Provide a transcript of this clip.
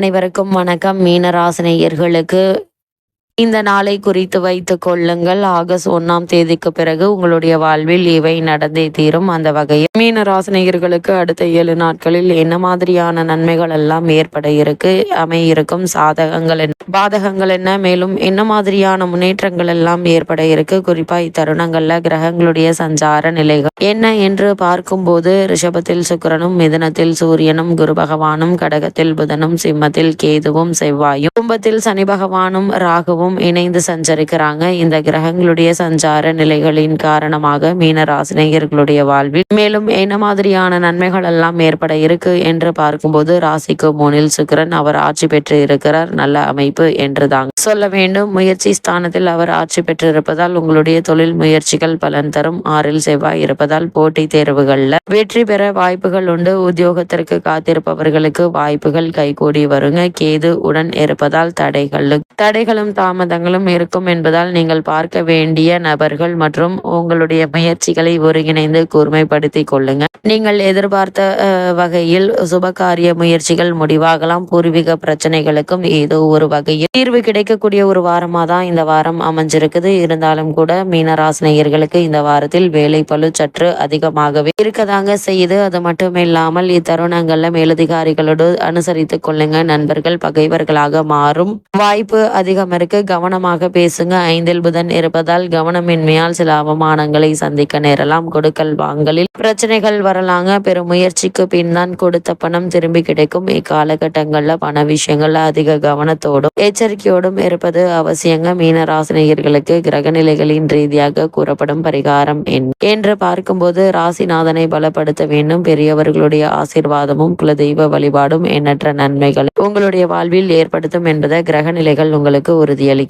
அனைவருக்கும் வணக்கம். மீனராசினியர்களுக்கு இந்த நாளை குறித்து வைத்து கொள்ளுங்கள். ஆகஸ்ட் ஒன்னாம் தேதிக்கு பிறகு உங்களுடைய வாழ்வில் இவை நடந்தே தீரும். அந்த வகையில் மீன ராசினியர்களுக்கு அடுத்த ஏழு நாட்களில் என்ன மாதிரியான நன்மைகள் எல்லாம் ஏற்பட இருக்கு அமையிருக்கும் சாதகங்கள் என்ன பாதகங்கள் என்ன மேலும் என்ன மாதிரியான முன்னேற்றங்கள் எல்லாம் ஏற்பட இருக்கு குறிப்பா இத்தருணங்கள்ல கிரகங்களுடைய சஞ்சார நிலைகள் என்ன என்று பார்க்கும்போது ரிஷபத்தில் சுக்கிரனும் மிதுனத்தில் சூரியனும் குரு பகவானும் கடகத்தில் புதனும் சிம்மத்தில் கேதுவும் செவ்வாயும் கும்பத்தில் சனி பகவானும் ராகுவும் இணைந்து சஞ்சரிக்கிறாங்க. இந்த கிரகங்களுடைய சஞ்சார நிலைகளின் காரணமாக மீன ராசினியர்களுடைய வாழ்வில் மேலும் என்ன மாதிரியான நன்மைகள் எல்லாம் ஏற்பட இருக்கு என்று பார்க்கும்போது ராசிக்கு மூனில் சுக்கரன் அவர் ஆட்சி பெற்று இருக்கிறார் நல்ல அமைப்பு என்று தாங்க சொல்ல வேண்டும். முயற்சி ஸ்தானத்தில் அவர் ஆட்சி பெற்றிருப்பதால் உங்களுடைய தொழில் முயற்சிகள் பலன் தரும். ஆறில் செவ்வாய் இருப்பதால் போட்டி தேர்வுகள்ல வெற்றி பெற வாய்ப்புகள் உண்டு. உத்தியோகத்திற்கு காத்திருப்பவர்களுக்கு வாய்ப்புகள் கைகூடி வருங்க. கேது உடன் இருப்பதால் தடைகளும் தடைகளும் தாமதங்களும் இருக்கும் என்பதால் நீங்கள் பார்க்க வேண்டிய நபர்கள் மற்றும் உங்களுடைய முயற்சிகளை ஒருங்கிணைந்து கூர்மைப்படுத்திக் கொள்ளுங்க. நீங்கள் எதிர்பார்த்த வகையில் சுபகாரிய முயற்சிகள் முடிவாகலாம். பூர்வீக பிரச்சனைகளுக்கும் ஏதோ ஒரு வகையில் தீர்வு கிடைக்கக்கூடிய ஒரு வாரமாக தான் இந்த வாரம் அமைஞ்சிருக்குது. இருந்தாலும் கூட மீனராசினியர்களுக்கு இந்த வாரத்தில் வேலை பழு சற்று அதிகமாகவே இருக்கதாங்க செய்யுது. அது மட்டும் இல்லாமல் இத்தருணங்கள்ல மேலதிகாரிகளோடு அனுசரித்துக் கொள்ளுங்க. நண்பர்கள் பகைவர்களாக மாறும் வாய்ப்பு அதிகம் இருக்கு கவனமாக பேசுங்க. ஐந்தில் புதன் இருப்பதால் கவனமின்மையால் சில அவமானங்களை சந்திக்க நேரலாம். கொடுக்கல் வாங்கலில் பிரச்சனைகள் வரலாங்க. பெரும் முயற்சிக்கு பின் தான் கொடுத்த பணம் திரும்பி கிடைக்கும். இக்காலகட்டங்கள்ல பண விஷயங்கள்ல அதிக கவனத்தோடும் எச்சரிக்கையோடும் இருப்பது அவசியங்க. மீனராசினியர்களுக்கு கிரகநிலைகளின் ரீதியாக கூறப்படும் பரிகாரம் என்று பார்க்கும்போது ராசிநாதனை பலப்படுத்த வேண்டும். பெரியவர்களுடைய ஆசீர்வாதமும் குலதெய்வ வழிபாடும் எண்ணற்ற நன்மைகள் உங்களுடைய வாழ்வில் ஏற்படுத்தும் என்பதை கிரகநிலைகள் உங்களுக்கு le